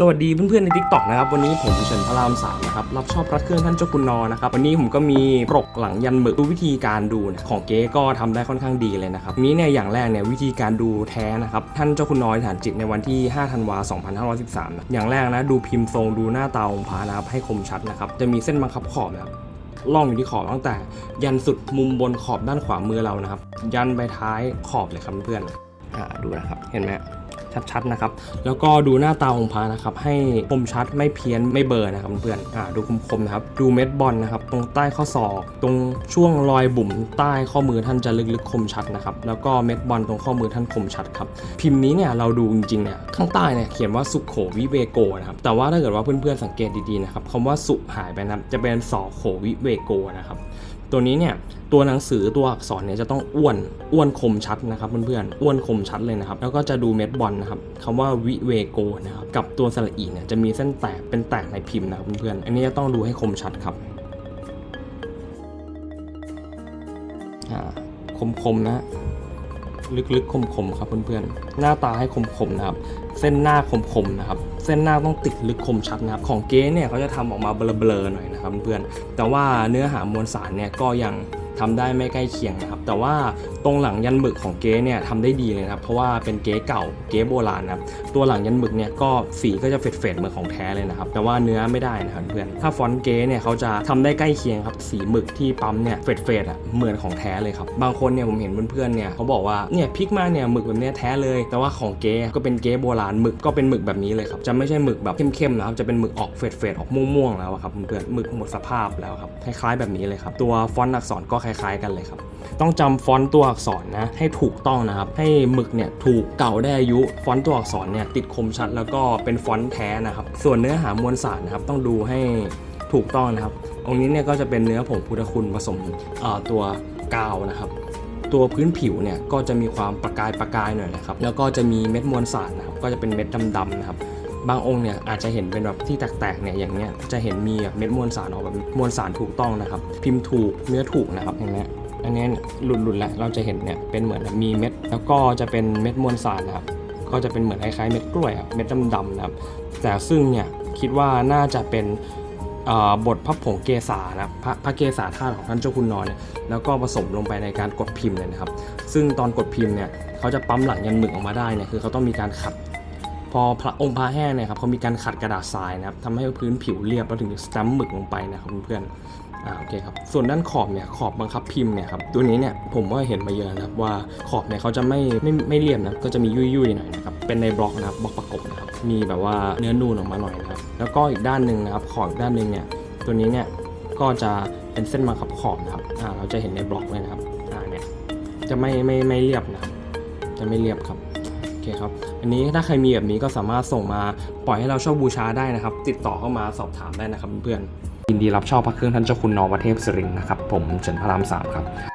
สวัสดีเพื่อนๆใน t ิ k t o k นะครับ วันนี้ผมเฉินพระรามสามนะครับ รับชอบพระเครื่องท่านเจ้าคุณนอนะครับ วันนี้ผมก็มีปรกหลังยันหมึกดูวิธีการดูนี่ยของเก๊ก็ทำได้ค่อนข้างดีเลยนะครับนี้เนี่ยอย่างแรกเนี่ยวิธีการดูแท้นะครับ ท่านเจ้าคุณนอยฐานจิตในวันที่ 5 ธันวา2513นะอย่างแรกนะดูพิมพ์ทรงดูหน้าตาองค์พระนะครับให้คมชัดนะครับจะมีเส้นบังคับขอบนะครับล่องอยู่ที่ขอบตั้งแต่ ยันสุดมุมบนขอบด้านขวามือเรานะครับ ยันไปท้ายขอบเลยครับเพื่อนๆอ่าดูนะครับเห็นไหม ชัดๆนะครับ แล้วก็ดูหน้าตาองค์พระนะครับ ให้คมชัดไม่เพี้ยนไม่เบลอนะครับเพื่อนอ่าดูคมๆนะครับ ดูเม็ดบอลนะครับ ตรงใต้ข้อศอก ตรงช่วงรอยบุ๋มใต้ข้อมือท่านจะลึกๆคมชัดนะครับ แล้วก็เม็ดบอลตรงข้อมือท่านคมชัดครับ พิมพ์นี้เนี่ยเราดูจริงๆเนี่ยข้างใต้เนี่ยเขียนว่าสุขโขวิเวโกนะครับ แต่ว่าถ้าเกิดว่าเพื่อนๆสังเกตดีๆนะครับคำว่าสุหายไปนะจะเป็นสอโขวิเวโกนะครับ ตัวนี้เนี่ย ตัวหนังสือตัวอักษรเนี่ยจะต้องอ้วนอ้วนคมชัดนะครับเพื่อนๆอ้วนคมชัดเลยนะครับ แล้วก็จะดูเม็ดบอลนะครับคำว่าวิเวโกนะครับกับตัวสระอีเนี่ยจะมีเส้นแตกเป็นแตกในพิมพ์นะครับเพื่อนๆอันนี้จะต้องดูให้คมชัดครับอ่าคมๆนะลึกๆคมๆครับเพื่อนๆ หน้าตาให้คมๆนะครับ เส้นหน้าคมๆนะครับ เส้นหน้าต้องติดลึกคมชัดนะครับ ของเก๊เนี่ยเขาจะทำออกมาเบลอๆหน่อยนะครับเพื่อนๆ แต่ว่าเนื้อหามวลสารเนี่ยก็ยัง ทำได้ไม่ใกล้เคียงนะครับ แต่ว่าตรงหลังยันหมึกของเก๊เนี่ยทำได้ดีเลยนะครับ เพราะว่าเป็นเก๊เก่าเก๊โบราณนะครับตัวหลังยันหมึกเนี่ยก็สีก็จะเฟดๆเหมือนของแท้เลยนะครับ แต่ว่าเนื้อไม่ได้นะครับเพื่อนถ้าฟอนต์เก๊เนี่ยเขาจะทำได้ใกล้เคียงครับสีหมึกที่ปั๊มเนี่ยเฟดๆอะเหมือนของแท้เลยครับบางคนเนี่ยผมเห็นเพื่อนๆเนี่ยเขาบอกว่าเนี่ยพิกมาเนี่ยหมึกแบบเนี้ยแท้เลย แต่ว่าของเก๊ก็เป็นเก๊โบราณหมึกก็เป็นหมึกแบบนี้เลยครับจะไม่ใช่หมึกแบบเข้มๆนะครับจะเป็นหมึกออกเฟดๆออกม่วงๆแล้วอะครับเพื่อนหมึกหมดสภาพแล้วครับคล้ายๆแบบนี้เลยครับตัวฟอนต์อักษรก็คล้ายๆ กันเลยครับ ต้องจำฟอนต์ตัวอักษรนะให้ถูกต้องนะครับ ให้หมึกเนี่ยถูกเก่าได้อายุ ฟอนต์ตัวอักษรเนี่ยติดคมชัดแล้วก็เป็นฟอนต์แท้นะครับ ส่วนเนื้อหามวลสารนะครับต้องดูให้ถูกต้องนะครับ องค์นี้เนี่ยก็จะเป็นเนื้อผงพุทธคุณผสมตัวกาวนะครับตัวพื้นผิวเนี่ยก็จะมีความประกายประกายหน่อยนะครับ แล้วก็จะมีเม็ดมวลสารนะครับ ก็จะเป็นเม็ดดำๆนะครับ บางองค์เนี่ยอาจจะเห็นเป็นแบบที่แตกๆเนี่ยอย่างเงี้ยจะเห็นมีแบบเม็ดมวลสารออกแบบมวลสารถูกต้องนะครับ พิมพ์ถูกเนื้อถูกนะครับอย่างเงี้ยอันเนี้ยหลุดๆแล้วเราจะเห็นเนี่ยเป็นเหมือนมีเม็ด แล้วก็จะเป็นเม็ดมวลสารนะครับก็จะเป็นเหมือนคล้ายๆเม็ดกล้วยครับเม็ดดำๆนะครับแต่ซึ่งเนี่ยคิดว่าน่าจะเป็นบทพระผงเกษานะครับพระพระเกษาธาตุของท่านเจ้าคุณนอนเนี่ยแล้วก็ผสมลงไปในการกดพิมพ์เลยนะครับ ซึ่งตอนกดพิมพ์เนี่ยเขาจะปั๊มหลังยันหมึกออกมาได้เนี่ยคือเขาต้องมีการขัด พอพระองค์พระแห้งเนี่ยครับเขามีการขัดกระดาษทรายนะครับทำให้พื้นผิวเรียบแล้วถึงจะสแตมป์หมึกลงไปนะครับเพื่อนอ่าโอเคครับส่วนด้านขอบเนี่ยขอบบังคับพิมพ์เนี่ยครับตัวนี้เนี่ยผมก็เห็นมาเยอะนะครับว่าขอบเนี่ยเขาจะไม่ไม่ไม่เรียบนะก็จะมียุ่ยๆหน่อยนะครับเป็นในบล็อกนะครับบล็อกประกบนะครับมีแบบว่าเนื้อนูนออกมาหน่อยนะครับแล้วก็อีกด้านหนึ่งนะครับขอบอีกด้านหนึ่งเนี่ยตัวนี้เนี่ยก็จะเป็นเส้นบังคับขอบนะครับอ่าเราจะเห็นในบล็อกเลยนะครับอ่าเนี่ยจะไม่ไม่ไม่เรียบนะครับจะไม่เรียบครับ เคครับอันนี้ถ้าใครมีแบบนี้ก็สามารถส่งมาปล่อยให้เราเช่าบูชาได้นะครับ ติดต่อเข้ามาสอบถามได้นะครับเพื่อนยินดีรับเช่าพระเครื่องท่านเจ้าคุณนอวเทพสิรินนะครับผมเฉินพระรามสามครับ